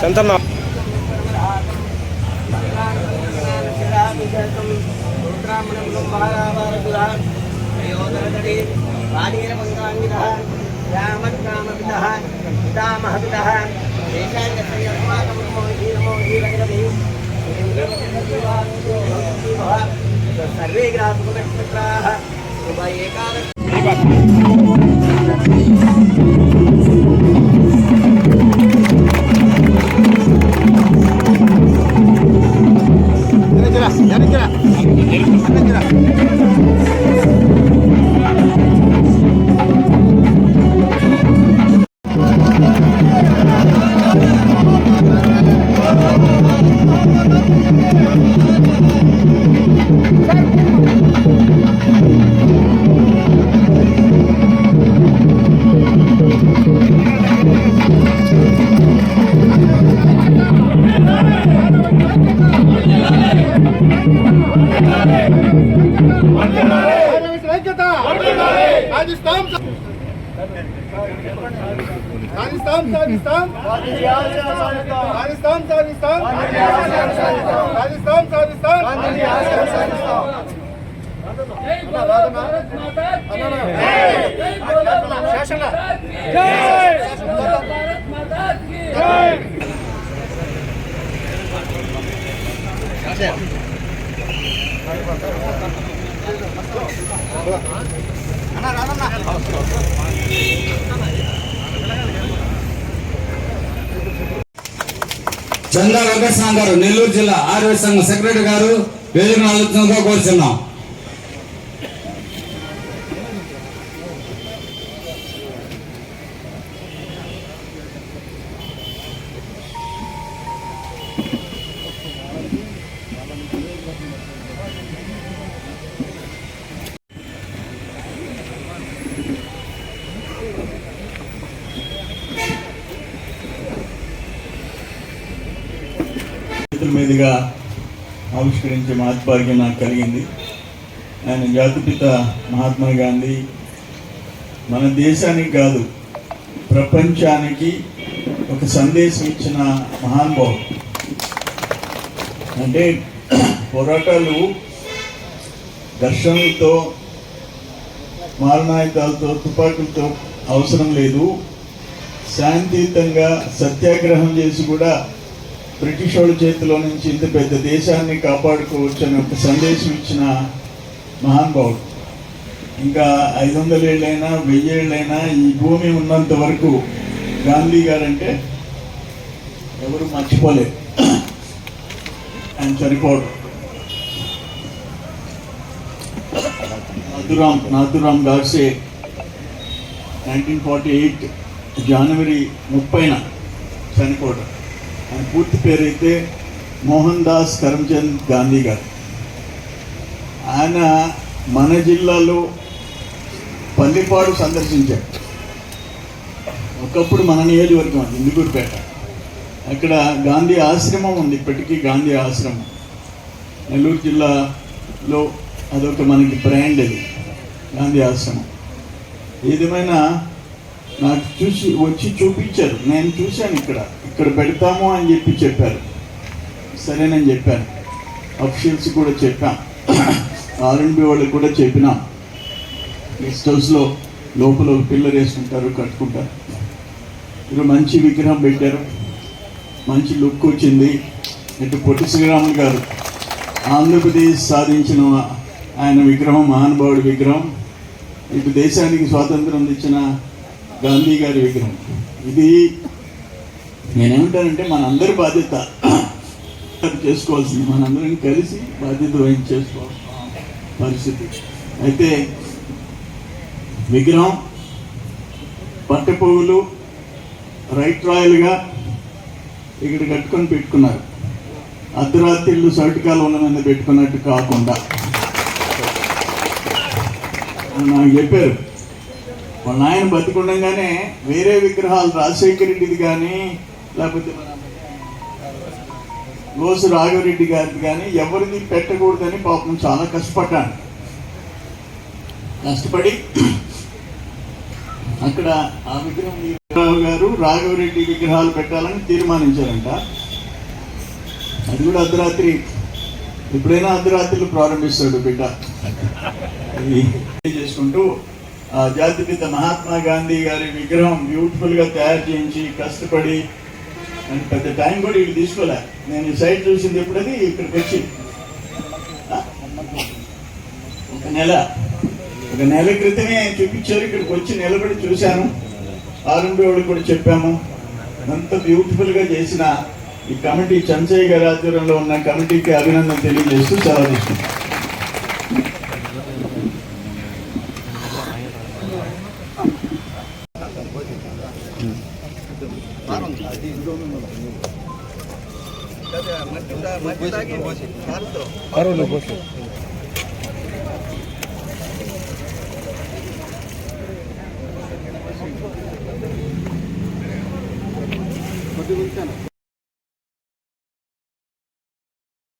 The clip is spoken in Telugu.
సంతమ్మ సర్వే గ్రాహకులక్షత్రాः ఏకాదశ రాజస్థాన్ రాజస్థాన్ రాజస్థాన్ రాజస్థాన్ రాజస్థాన్ రాజస్థాన్ రాజస్థాన్ చందా వెంకటస్వామి గారు నెల్లూరు జిల్లా ఆరోగ్య సంఘం సెక్రటరీ గారు వేదిక ఆలోచనగా కోరుచున్నాం. చేతుల మీదుగా ఆవిష్కరించే మహత్భాగ్యం నాకు కలిగింది. ఆయన జాతిపిత మహాత్మా గాంధీ మన దేశానికి కాదు ప్రపంచానికి ఒక సందేశం ఇచ్చిన మహానుభావం అంటే పోరాటాలు ఘర్షణలతో మారణాయుధాలతో తుపాకులతో అవసరం లేదు. శాంతియుతంగా సత్యాగ్రహం చేసి కూడా బ్రిటిష్ వాళ్ళ చేతిలో నుంచి ఇంత పెద్ద దేశాన్ని కాపాడుకోవచ్చు అని ఒక సందేశం ఇచ్చిన మహానుభావుడు ఇంకా ఐదు వందల ఏళ్ళైనా వెయ్యి ఏళ్ళైనా ఈ భూమి ఉన్నంత వరకు గాంధీ గారంటే ఎవరు మర్చిపోలేదు. ఆయన చనిపోవడం. Nathuram Nathuram Godse nineteen forty eight జనవరి ముప్పైన చనిపోవడం. ఆయన పూర్తి పేరైతే మోహన్ దాస్ కరమ్చంద్ గాంధీ గారు. ఆయన మన జిల్లాలో పల్లిపాడు సందర్శించారు. ఒకప్పుడు మన నియోజకవర్గం అది ఇందుకూరుపేట అక్కడ గాంధీ ఆశ్రమం ఉంది ఇప్పటికీ గాంధీ ఆశ్రమం. నెల్లూరు జిల్లాలో అదొక మనకి బ్రాండ్ అది గాంధీ ఆశ్రమం. ఏదేమైనా నాకు చూసి వచ్చి చూపించారు. నేను చూశాను ఇక్కడ. ఇక్కడ పెడతాము అని చెప్పి చెప్పారు. సరేనని చెప్పాను. అఫీషియల్స్ కూడా చెప్పాం. ఆర్ఎండ్బి వాళ్ళకి కూడా చెప్పినాం. గెస్ట్ హౌస్లో లోపల ఒక పిల్లర్ వేసుకుంటారు కట్టుకుంటారు. ఇక్కడ మంచి విగ్రహం పెట్టారు. మంచి లుక్ వచ్చింది. ఇటు పొట్టి శ్రీరాములు గారు. ఆంధ్రప్రదేశ్ సాధించిన ఆయన విగ్రహం మహానుభావుడి విగ్రహం. ఇటు దేశానికి స్వాతంత్రం తెచ్చిన గాంధీ గారి విగ్రహం. ఇది నేనేమంటానంటే మన అందరి బాధ్యత. అది చేసుకోవాల్సింది. మనందరం కలిసి బాధ్యత వహించేసుకోవాల్సిన పరిస్థితి. అయితే విగ్రహం పట్టపువ్వులు రైట్ రాయల్గా ఇక్కడ కట్టుకొని పెట్టుకున్నారు. అర్ధరాత్రిళ్ళు సర్టికాలు ఉన్న మీద పెట్టుకున్నట్టు కాకుండా. నాకు చెప్పారు. వాళ్ళ ఆయన బతికుండగానే వేరే విగ్రహాలు రాజశేఖర రెడ్డిది కానీ లేకపోతే మన లోసు రాఘవరెడ్డి గారిది కానీ ఎవరిది పెట్టకూడదని పాపం చాలా కష్టపడ్డాను. కష్టపడి అక్కడ ఆ విగ్రహం రావు గారు రాఘవరెడ్డి విగ్రహాలు పెట్టాలని తీర్మానించారంట. అది కూడా అర్ధరాత్రి ఎప్పుడైనా అర్ధరాత్రులు ప్రారంభిస్తాడు బిడ్డ. చేసుకుంటూ జాతిపిత మహాత్మా గాంధీ గారి విగ్రహం బ్యూటిఫుల్గా తయారు చేయించి కష్టపడి అండ్ పెద్ద టైం కూడా వీళ్ళు తీసుకోలే. నేను ఈ సైట్ చూసింది ఎప్పుడది? ఇక్కడికి వచ్చి. ఒక నెల. ఒక నెల క్రితమే చూపించారు. ఇక్కడికి వచ్చి నిలబడి చూశాను. ఆర్ఎంబి వాళ్ళకి కూడా చెప్పాము. అంత బ్యూటిఫుల్గా చేసిన ఈ కమిటీ చంచయ్య గారి ఆధ్వర్యంలో ఉన్న కమిటీకి అభినందన తెలియజేస్తూ చాలా తీసుకుంటాం ખરું ઊભો છે. બધું બોલતા ને